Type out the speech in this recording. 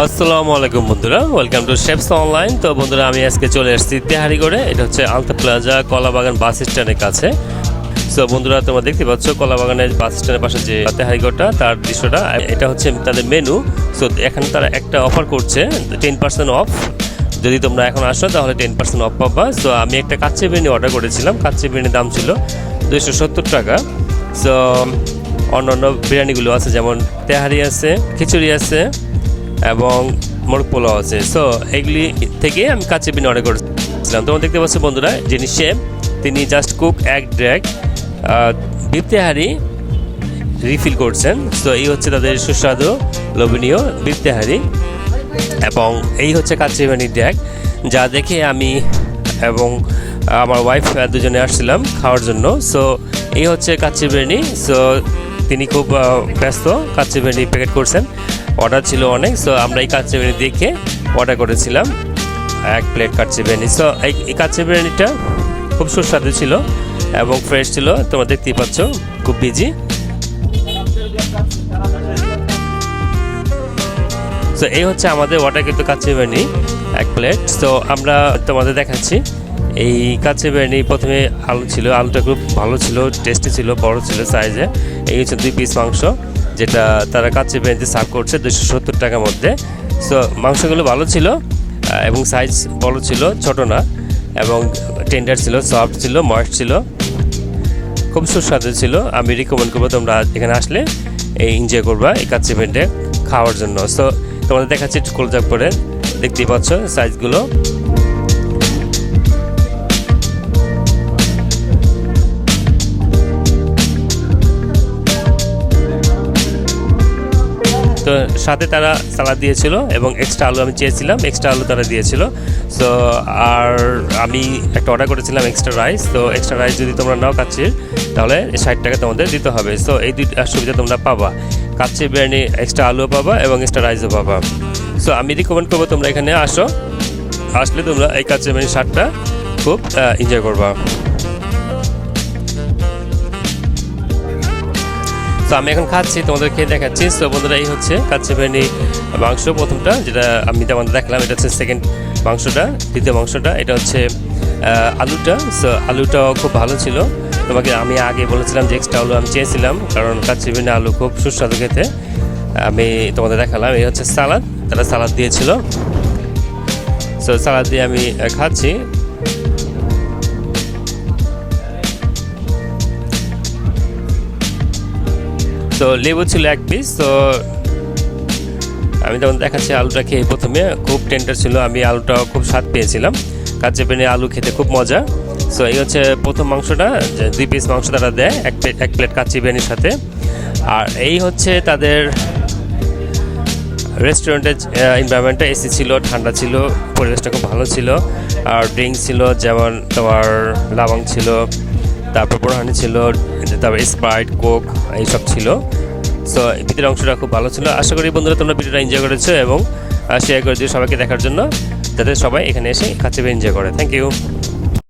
আসসালামু আলাইকুম বন্ধুরা ওয়েলকাম টু শেপস অনলাইন তো বন্ধুরা, আমি আজকে চলে এসেছি তেহারিগড়ে, এটা হচ্ছে আলতা প্লাজা কলাবাগান বাস স্ট্যান্ডের কাছে। সো বন্ধুরা, তোমরা দেখতে পাচ্ছ কলাবাগানের বাস স্ট্যান্ডের পাশে যে তেহারিগড়টা, তার দৃশ্যটা, এটা হচ্ছে তাদের মেনু সো এখানে তারা একটা অফার করছে টেন পার্সেন্ট অফ যদি তোমরা এখন আসো, তাহলে টেন পার্সেন্ট অফ পাবা। সো আমি একটা কাচ্চি বিরিয়ানি অর্ডার করেছিলাম, কাচ্চি বিরিয়ানির দাম ছিল দুইশো সত্তর টাকা। সো অন্যান্য বিরিয়ানিগুলো আছে, যেমন তেহারি আছে, খিচুড়ি আছে এবং মোরগ পোলাও আছে। সো এগুলি থেকে আমি কাচ্চি বিরিয়ানি অর্ডার করেছিলাম। তোমরা দেখতে পাচ্ছ বন্ধুরা, যিনি শেফ তিনি জাস্ট কুক এক ড্র্যাগ বিপ তেহারি রিফিল করছেন। সো এই হচ্ছে তাদের সুস্বাদু, লোভনীয় বিপ তেহারি এবং এই হচ্ছে কাচ্চি বিরিয়ানির ড্যাগ যা দেখে আমি এবং আমার ওয়াইফ দুজনে আসছিলাম খাওয়ার জন্য। সো এই হচ্ছে কাচ্চি বিরিয়ানি। সো তিনি খুব ব্যস্ত কাচ্চি বিরিয়ানি প্যাকেট করছেন। অর্ডার ছিল অনেক সো আমরা এই কাচ্চি বিরিয়ানি দেখে অর্ডার করেছিলাম। এক প্লেট কাচ্চি বিরিয়ানি। সো এই কাচ্চি বিরিয়ানিটা খুব সুস্বাদু ছিল এবং ফ্রেশ ছিল। তোমরা দেখতেই পাচ্ছ, খুব বিজি সো এই হচ্ছে আমাদের ওয়াটার কিন্তু কাচ্চি বিরিয়ানি, এক প্লেট তো আমরা তোমাদের দেখাচ্ছি। এই কাচ্চি বিরিয়ানি প্রথমে আলু ছিল, আলুটা খুব ভালো ছিল টেস্টি ছিল, বড় ছিল সাইজে এই হচ্ছে দুই পিস মাংস। যেটা তারা কাচ্চি বিরিয়ানিতে সার্ভ করছে দুশো সত্তর টাকার মধ্যে। সো মাংসগুলো ভালো ছিল এবং সাইজ বড় ছিল, ছোট না, এবং টেন্ডার ছিল সফট ছিল ময়েস্ট ছিল। খুব সুস্বাদু ছিল। আমি রিকমেন্ড করব তোমরা এখানে আসলে এই এনজয় করবা এই কাচ্চি পেন্টে খাওয়ার জন্য। সো তোমাদের দেখাচ্ছি কলজাক করে দেখতেই পাচ্ছ সাইজগুলো তো সাথে তারা সালাদ দিয়েছিল এবং এক্সট্রা আলু আমি চেয়েছিলাম এক্সট্রা আলু তারা দিয়েছিল। সো আর আমি একটা অর্ডার করেছিলাম এক্সট্রা রাইস তো এক্সট্রা রাইস যদি তোমরা নাও কাচ্চির, তাহলে ষাট টাকা তোমাদের দিতে হবে। সো এই দুইটা সুবিধা তোমরা পাবা। কাচ্চি বিরিয়ানি এক্সট্রা আলুও পাবা এবং এক্সট্রা রাইসও পাবা। সো আমি রিকমেন্ড করব তোমরা এখানে আসো। আসলে তোমরা এই কাচ্চি বিরিয়ানি শার্টটা খুব এনজয় করবা। তো আমি এখন খাচ্ছি, তোমাদেরকে দেখাচ্ছি। তো বন্ধুরা, এই হচ্ছে কাচ্চি বিরিয়ানি মাংস প্রথমটা, যেটা আমি তোমাদের দেখলাম। এটা হচ্ছে সেকেন্ড মাংসটা, দ্বিতীয় মাংসটা। এটা হচ্ছে আলুটা। সো আলুটাও খুব ভালো ছিল। তোমাকে আমি আগে বলেছিলাম যে এক্সট্রা আলু আমি চেয়েছিলাম, কারণ কাচ্চি বিরিয়ানি আলু খুব সুস্বাদু খেতে। আমি তোমাদের দেখালাম, এই হচ্ছে সালাদ। তারা সালাদ দিয়েছিল। সো সালাদ দিয়ে আমি খাচ্ছি। তো লেবু ছিল এক পিস তো আমি তখন দেখাচ্ছি আলুটা খেয়ে প্রথমে। খুব টেন্ডার ছিল, আমি আলুটা খুব স্বাদ পেয়েছিলাম। কাঁচা পেনে আলু খেতে খুব মজা। সো এই হচ্ছে প্রথম মাংসটা দুই পিস মাংস তারা দেয়, এক প্লেট এক প্লেট কাচ্চি বিরিয়ানির সাথে। আর এই হচ্ছে তাদের রেস্টুরেন্টের এনভায়রনমেন্টটা এসি ছিল, ঠান্ডা ছিল, পরিবেশটা খুব ভালো ছিল। আর ড্রিঙ্কস ছিল, যেমন তোমার লাবং ছিল তারপর বোরহানি ছিল তারপর স্প্রাইট, কোক এইসব ছিল। সো ভিতরের অংশটা খুব ভালো ছিল। আশা করি বন্ধুরা তোমরা ভিডিওটা এনজয় করেছ এবং শেয়ার করে দিও সবাইকে দেখার জন্য। যাতে সবাই এখানে এসে খাচ্ছে এনজয় করে। Thank you